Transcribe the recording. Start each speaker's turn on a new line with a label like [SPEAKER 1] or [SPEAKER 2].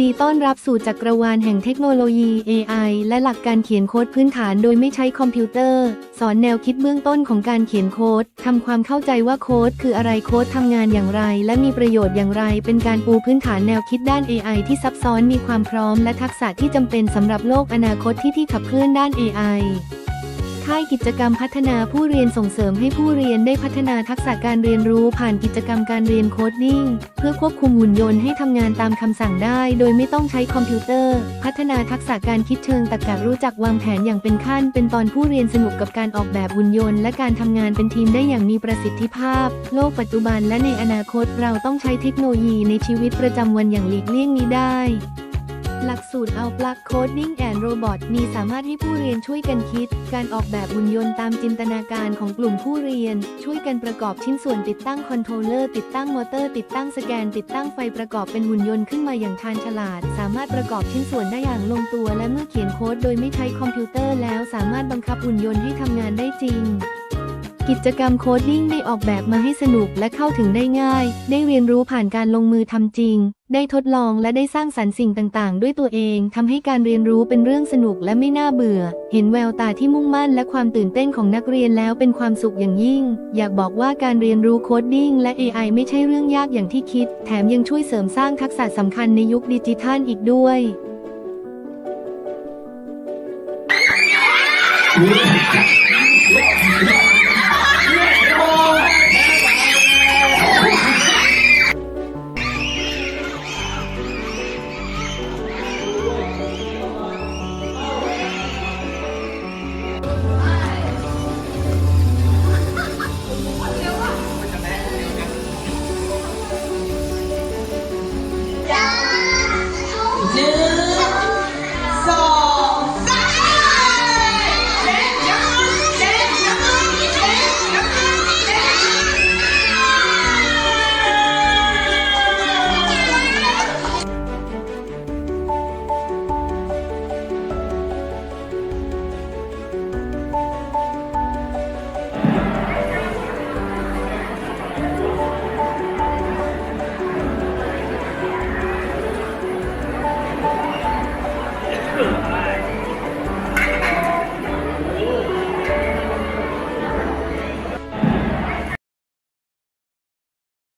[SPEAKER 1] ดีต้อนรับสู่จักรวาลแห่งเทคโนโลยี AI และหลักการเขียนโค้ดพื้นฐานโดยไม่ใช้คอมพิวเตอร์ สอนแนวคิดเบื้องต้นของการเขียนโค้ด ทำความเข้าใจว่าโค้ดคืออะไรโค้ดทำงานอย่างไร และมีประโยชน์อย่างไร เป็นการปูพื้นฐานแนวคิดด้าน AI ที่ซับซ้อนมีความพร้อมและทักษะที่จำเป็นสำหรับโลกอนาคตที่ที่ขับเคลื่อนด้าน AI ค่ายกิจกรรมพัฒนาผู้เรียนส่งเสริมให้ผู้เรียนได้พัฒนาทักษะการเรียนรู้ผ่านกิจกรรมการเรียนโคดดิ้งเพื่อควบคุมหุ่นยนต์ให้ทำงานตามคำสั่งได้ โดยไม่ต้องใช้คอมพิวเตอร์ พัฒนาทักษะการคิดเชิงตรรกะรู้จักวางแผนอย่างเป็นขั้น เป็นตอนผู้เรียนสนุกกับการออกแบบหุ่นยนต์ และการทำงานเป็นทีมได้อย่างมีประสิทธิภาพ โลกปัจจุบันและในอนาคตเราต้องใช้เทคโนโลยีในชีวิตประจำวันอย่างหลีกเลี่ยงนี้ได้ หลักสูตรเอาปลักโคดดิ้งแอนโรบอทมีสามารถให้ผู้เรียนช่วยกันคิด การออกแบบหุ่นยนต์ตามจินตนาการของกลุ่มผู้เรียน ช่วยกันประกอบชิ้นส่วนติดตั้งคอนโทรลเลอร์ ติดตั้งมอเตอร์ ติดตั้งสแกน ติดตั้งไฟประกอบเป็นหุ่นยนต์ขึ้นมาอย่างชาญฉลาด สามารถประกอบชิ้นส่วนได้อย่างลงตัว และเมื่อเขียนโค้ดโดยไม่ใช้คอมพิวเตอร์แล้วสามารถบังคับหุ่นยนต์ให้ทำงานได้จริง กิจกรรมโคดดิ้งได้ออกแบบมาให้สนุกและเข้าถึงได้ง่าย ได้เรียนรู้ผ่านการลงมือทำจริง ได้ทดลองและได้สร้างสรรค์สิ่งต่างๆ ด้วยตัวเองทำให้การเรียนรู้เป็นเรื่องสนุกและไม่น่าเบื่อ เห็นแววตาที่มุ่งมั่นและความตื่นเต้นของนักเรียนแล้วเป็นความสุขอย่างยิ่ง อยากบอกว่าการเรียนรู้โคดดิ้งและ AI ไม่ใช่เรื่องยากอย่างที่คิด แถมยังช่วยเสริมสร้างทักษะสำคัญในยุคดิจิทัลอีกด้วย
[SPEAKER 2] With do. Yeah.